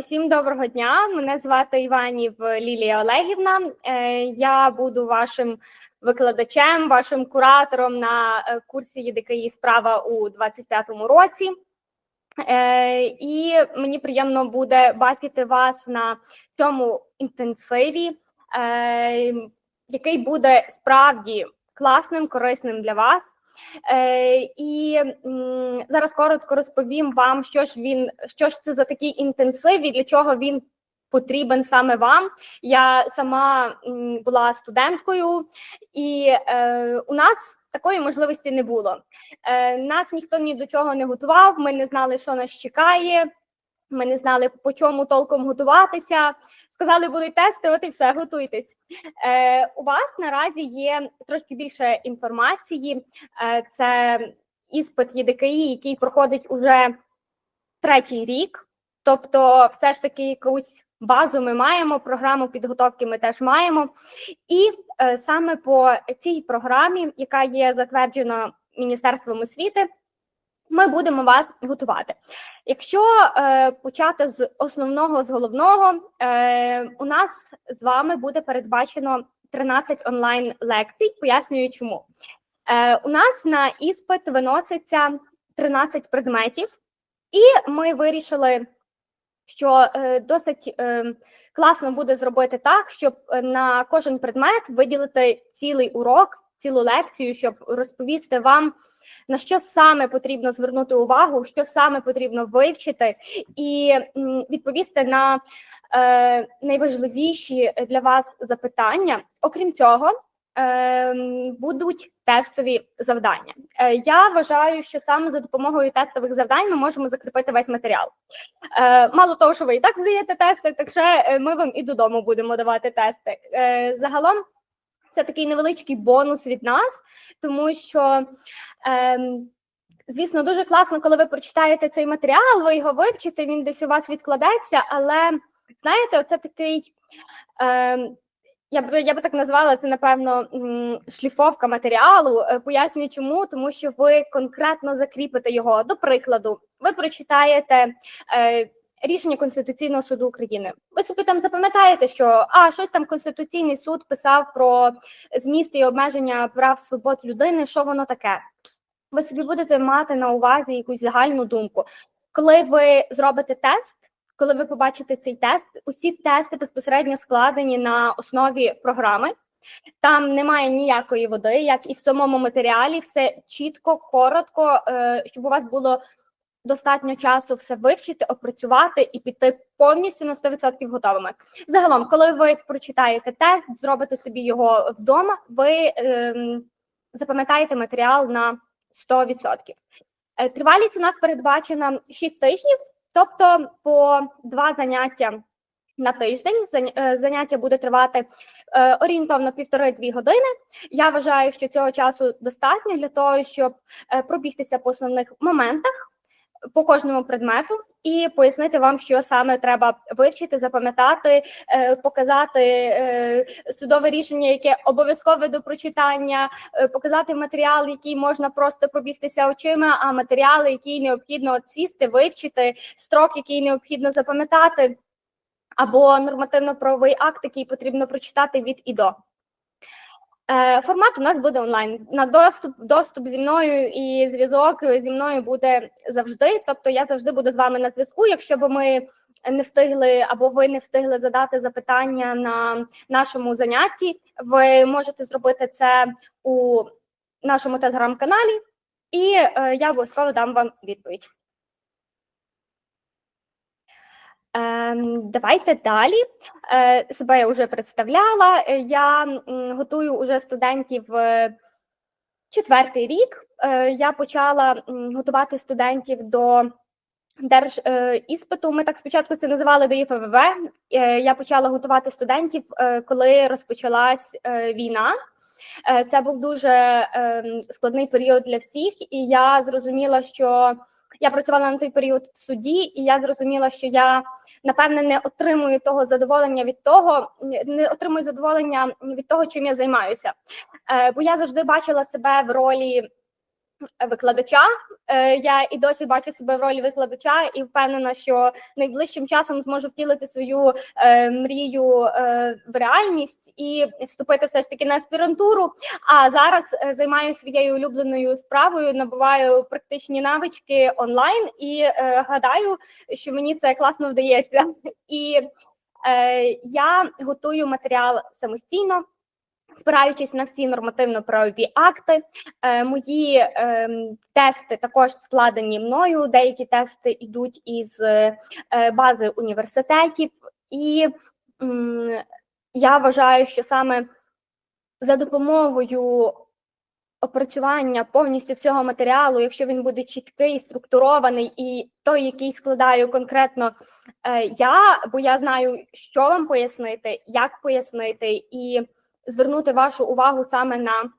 Усім доброго дня. Мене звати Іванів Лілія Олегівна. Е, Я буду вашим викладачем, вашим куратором на е, курсі ЄДКІ справа у 25-му році. Е, І мені приємно буде бачити вас на цьому інтенсиві, який буде справді класним, корисним для вас. Е, І зараз коротко розповім вам, що ж він, що ж це за такий інтенсив і для чого він потрібен саме вам. Я сама була студенткою, і е, у нас такої можливості не було. Е, Нас ніхто ні до чого не готував. Ми не знали, що нас чекає. Ми не знали, по чому толком готуватися. Сказали, будуть тести, от і все, готуйтесь. Е, У вас наразі є трошки більше інформації. Е, Це іспит ЄДКІ, який проходить уже третій рік. Тобто, все ж таки, якусь базу ми маємо, програму підготовки ми теж маємо. І е, саме по цій програмі, яка є затверджена Міністерством освіти, ми будемо вас готувати. Якщо е, почати з основного, з головного, е, у нас з вами буде передбачено 13 онлайн лекцій. Пояснюю, чому е, у нас на іспит виноситься 13 предметів, і ми вирішили, що е, досить е, класно буде зробити так, щоб на кожен предмет виділити цілий урок, цілу лекцію, щоб розповісти вам на що саме потрібно звернути увагу, що саме потрібно вивчити, і відповісти на е, найважливіші для вас запитання. Окрім цього, е, будуть тестові завдання. Е, я вважаю, що саме за допомогою тестових завдань ми можемо закріпити весь матеріал. Е, мало того, що ви і так здаєте тести, так ще ми вам і додому будемо давати тести. Е, загалом. Це такий невеличкий бонус від нас, тому що, ем, звісно, дуже класно, коли ви прочитаєте цей матеріал, ви його вивчите, він десь у вас відкладеться. Але знаєте, оце такий, ем, я б я би так назвала це, напевно, шліфовка матеріалу. Е, пояснюю, чому, тому що ви конкретно закріпите його. До прикладу, ви прочитаєте. Е, рішення Конституційного суду України. Ви собі там запам'ятаєте, що а щось там Конституційний суд писав про зміст і обмеження прав свобод людини. Що воно таке? Ви собі будете мати на увазі якусь загальну думку. Коли ви зробите тест, коли ви побачите цей тест, усі тести безпосередньо складені на основі програми. Там немає ніякої води, як і в самому матеріалі, все чітко, коротко, е, щоб у вас було достатньо часу все вивчити, опрацювати і піти повністю на 100% готовими. Загалом, коли ви прочитаєте тест, зробите собі його вдома, ви ем, запам'ятаєте матеріал на 100%. Е, тривалість у нас передбачена 6 тижнів, тобто по два заняття. На тиждень е, заняття буде тривати е, орієнтовно півтори-дві години. Я вважаю, що цього часу достатньо для того, щоб е, пробігтися по основних моментах, по кожному предмету і пояснити вам, що саме треба вивчити, запам'ятати, е, показати е, судове рішення, яке обов'язкове до прочитання, е, показати матеріал, який можна просто пробігтися очима, а матеріали, які необхідно сісти, вивчити, строк, який необхідно запам'ятати, або нормативно-правовий акт, який потрібно прочитати від і до. Е, формат у нас буде онлайн. На доступ доступ зі мною і зв'язок зі мною буде завжди. Тобто я завжди буду з вами на зв'язку. Якщо б ми не встигли або ви не встигли задати запитання на нашому занятті, ви можете зробити це у нашому телеграм-каналі, і е, я обов'язково дам вам відповідь. Ем, давайте далі. Е, себе я вже представляла. Е, я готую уже студентів е, четвертий рік. Я почала готувати студентів до держіспиту. Ми так спочатку це називали до ІФВВ. Я почала готувати студентів, коли розпочалась війна. Це був дуже ем, складний період для всіх, і я зрозуміла, що я працювала на той період в суді, і я зрозуміла, що я напевне не отримую того задоволення від того, не отримую задоволення від того, чим я займаюся. Е, Бо я завжди бачила себе в ролі викладача. Е, Я і досі бачу себе в ролі викладача і впевнена, що найближчим часом зможу втілити свою е, мрію е, в реальність і вступити все ж таки на аспірантуру. А зараз займаюся своєю улюбленою справою, набуваю практичні навички онлайн і гадаю, що мені це класно вдається. І я готую матеріал самостійно. Спираючись на всі нормативно-правові акти, е, мої е, тести також складені мною. Деякі тести йдуть із е, бази університетів, і я вважаю, що саме за допомогою опрацювання повністю всього матеріалу, якщо він буде чіткий, структурований, і той, який складаю конкретно я, бо я знаю, що вам пояснити, як пояснити, і звернути вашу увагу саме на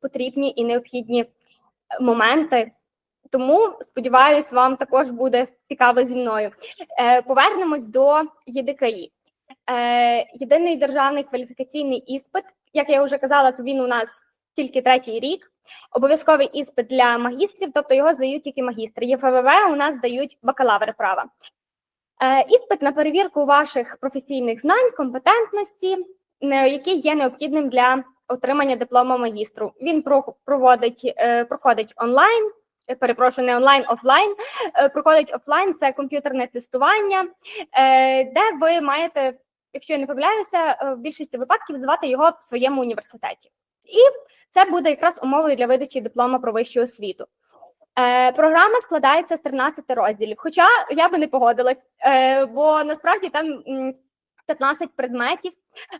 потрібні і необхідні моменти. Тому сподіваюсь, вам також буде цікаво зі мною. Е, Повернемось до ЄДКІ. Е, Єдиний державний кваліфікаційний іспит, як я вже казала, це він у нас тільки третій рік. Обов'язковий іспит для магістрів, тобто його здають тільки магістри. ЄФВВ у нас здають бакалаври права. Е, Іспит на перевірку ваших професійних знань, компетентності, який є необхідним для отримання диплому магістру. Він про- проводить, е, проходить онлайн. е, Перепрошую, не онлайн, офлайн. Е, Проходить офлайн, це комп'ютерне тестування, е, де ви маєте, якщо я не помиляюся, е, в більшості випадків здавати його в своєму університеті. І це буде якраз умовою для видачі диплома про вищу освіту. Е, програма складається з 13 розділів. Хоча я би не погодилась, е, бо насправді там м, 15 предметів.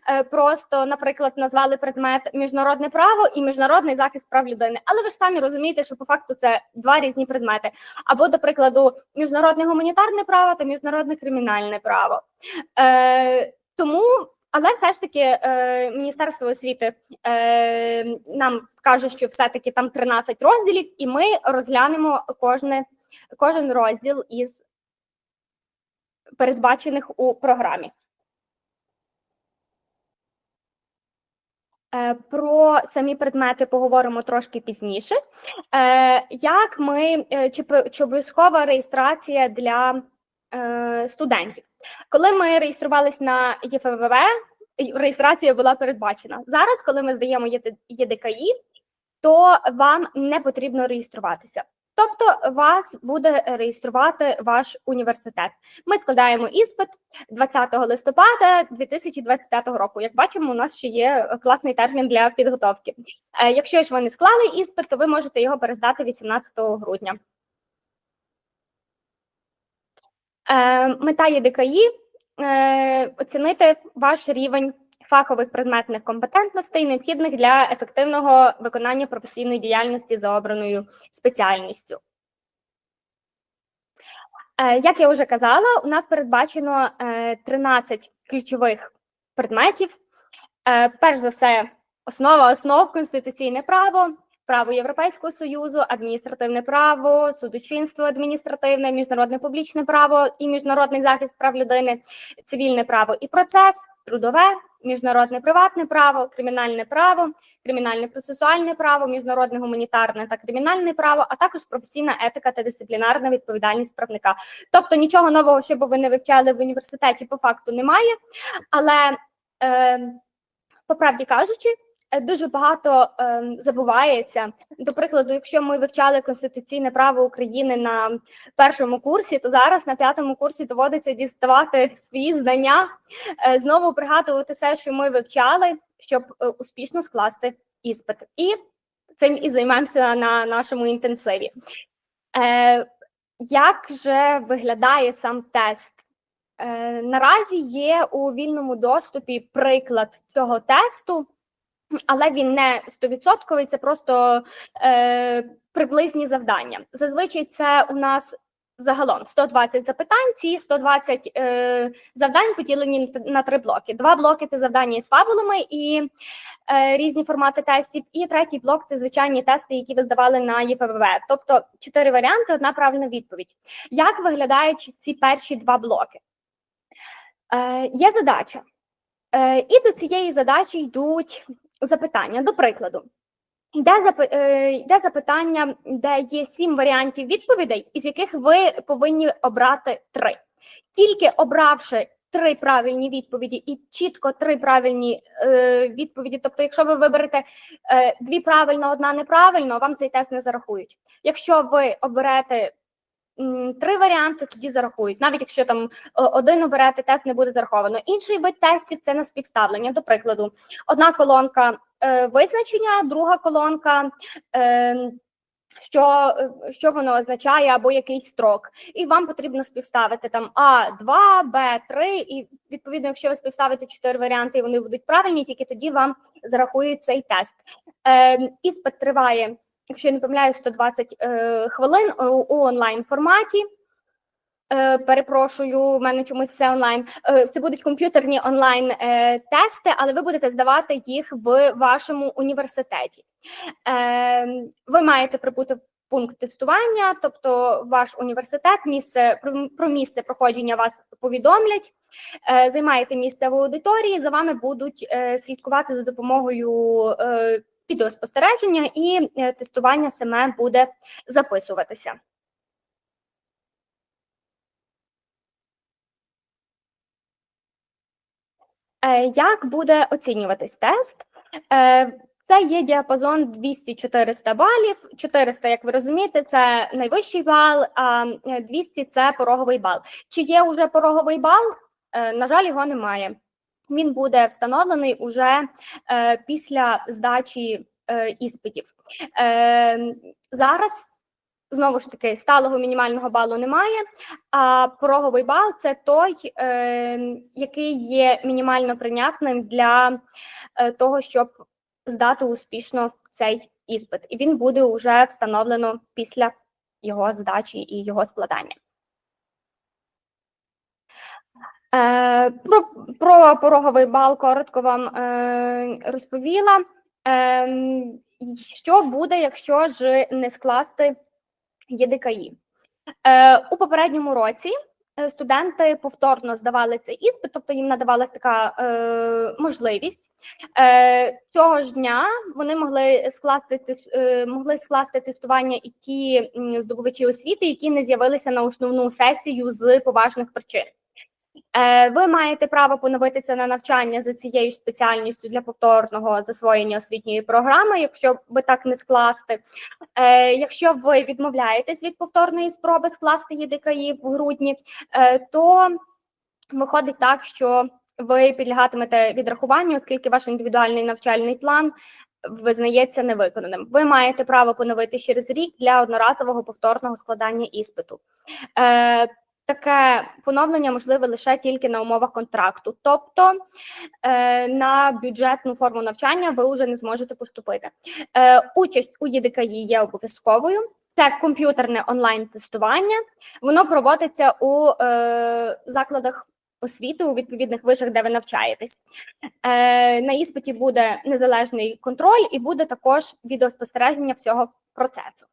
Е, просто, наприклад, назвали предмет міжнародне право і міжнародний захист прав людини. Але ви ж самі розумієте, що по факту це два різні предмети. Або, до прикладу, міжнародне гуманітарне право та міжнародне кримінальне право. Е, тому, але все ж таки, е, Міністерство освіти е, нам каже, що все-таки там 13 розділів, і ми розглянемо кожне, кожен розділ із передбачених у програмі. Про самі предмети поговоримо трошки пізніше. Е, Як ми е, чи, обов'язкова реєстрація для е, студентів? Коли ми реєструвались на ЄФВВ, реєстрація була передбачена. Зараз, коли ми здаємо ЄД- ЄДКІ, то вам не потрібно реєструватися. Тобто вас буде реєструвати ваш університет. Ми складаємо іспит 20 листопада 2025 року. Як бачимо, у нас ще є класний термін для підготовки. Е, Якщо ж ви не склали іспит, то ви можете його перездати 18 грудня. Е, Мета ЄДКІ е, оцінити ваш рівень фахових предметних компетентностей, необхідних для ефективного виконання професійної діяльності за обраною спеціальністю. Е, Як я вже казала, у нас передбачено е, 13 ключових предметів. Е, Перш за все, основа основ конституційне право, право Європейського союзу, адміністративне право, судочинство адміністративне, міжнародне публічне право і міжнародний захист прав людини, цивільне право і процес, трудове, міжнародне приватне право, кримінальне право, кримінальне процесуальне право, міжнародне гуманітарне та кримінальне право, а також професійна етика та дисциплінарна відповідальність правника. Тобто нічого нового, що би ви не вивчали в університеті, по факту немає. Але е, по правді кажучи, дуже багато е, забувається. До прикладу, якщо ми вивчали конституційне право України на першому курсі, то зараз на п'ятому курсі доводиться діставати свої знання, е, знову пригадувати все, що ми вивчали, щоб е, успішно скласти іспит. І цим і займаємося на нашому інтенсиві. Е, як же виглядає сам тест? Е, наразі є у вільному доступі приклад цього тесту, але він не 100%, це просто е, приблизні завдання. Зазвичай це у нас загалом 120 запитань. Ці 120 е, завдань поділені на три блоки. Два блоки це завдання із фабулами і е, різні формати тестів. І третій блок це звичайні тести, які ви здавали на ЄФВВ. Тобто чотири варіанти, одна правильна відповідь. Як виглядають ці перші два блоки? Е, є задача. Е, і до цієї задачі йдуть запитання. До прикладу, Йде, запи- е, йде запитання, де є сім варіантів відповідей, із яких ви повинні обрати три. Тільки обравши три правильні відповіді і чітко три правильні е, відповіді. Тобто, якщо ви виберете е, дві правильно, одна неправильно, вам цей тест не зарахують. Якщо ви оберете три варіанти, тоді зарахують. Навіть якщо там один оберете, тест не буде зараховано. Інший вид тестів це на співставлення. До прикладу, одна колонка е, визначення, друга колонка. Е, що, е, що воно означає, або якийсь строк, і вам потрібно співставити там А, 2, Б, 3, і відповідно, якщо ви співставите чотири варіанти, і вони будуть правильні, тільки тоді вам зарахують цей тест. Е, іспит триває, якщо я не помиляю, 120 е, хвилин у, у онлайн форматі. Е, перепрошую, у мене чомусь все онлайн. Е, Це будуть комп'ютерні онлайн е, тести, але ви будете здавати їх в вашому університеті. Е, Ви маєте прибути пункт тестування, тобто ваш університет, місце про- місце проходження вас повідомлять. Е, Займаєте місце в аудиторії, за вами будуть е, слідкувати за допомогою е, відеоспостереження, і е, тестування саме буде записуватися. Е, Як буде оцінюватись тест? Е, Це є діапазон 200-400 балів. 400, як ви розумієте, це найвищий бал, а е, 200 – це пороговий бал. Чи є вже пороговий бал? На жаль, його немає. Він буде встановлений уже е, після здачі е, іспитів. Е, Зараз знову ж таки сталого мінімального балу немає. А пороговий бал це той, е, який є мінімально прийнятним для е, того, щоб здати успішно цей іспит. І він буде вже встановлено після його здачі і його складання. Е, про, про пороговий бал коротко вам е, розповіла. Е, що буде, якщо ж не скласти ЄДКІ? Е, у попередньому році е, студенти повторно здавали цей іспит, тобто їм надавалася така е, можливість. Е, цього ж дня вони могли скласти е, могли скласти тестування і ті здобувачі освіти, які не з'явилися на основну сесію з поважних причин. Е, Ви маєте право поновитися на навчання за цією спеціальністю для повторного засвоєння освітньої програми, якщо ви так не скласти. Е, Якщо ви відмовляєтесь від повторної спроби скласти ЄДКІ в грудні, е, то виходить так, що ви підлягатимете відрахуванню, оскільки ваш індивідуальний навчальний план визнається невиконаним. Ви маєте право поновити через рік для одноразового повторного складання іспиту. Таке поновлення можливе лише тільки на умовах контракту, тобто е, на бюджетну форму навчання ви вже не зможете поступити. Е, участь у ЄДКІ є обов'язковою. Це комп'ютерне онлайн-тестування. Воно проводиться у е, закладах освіти у відповідних вишах, де ви навчаєтесь. Е, на іспиті буде незалежний контроль і буде також відеоспостереження всього процесу.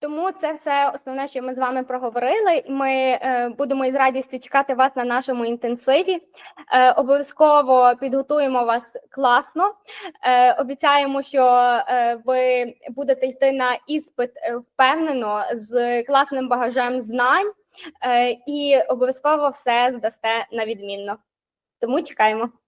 Тому це все основне, що ми з вами проговорили. Ми е, будемо із радістю чекати вас на нашому інтенсиві. Е, обов'язково підготуємо вас класно. Е, обіцяємо, що е, ви будете йти на іспит е, впевнено з класним багажем знань е, і обов'язково все здасте на відмінно. Тому чекаємо.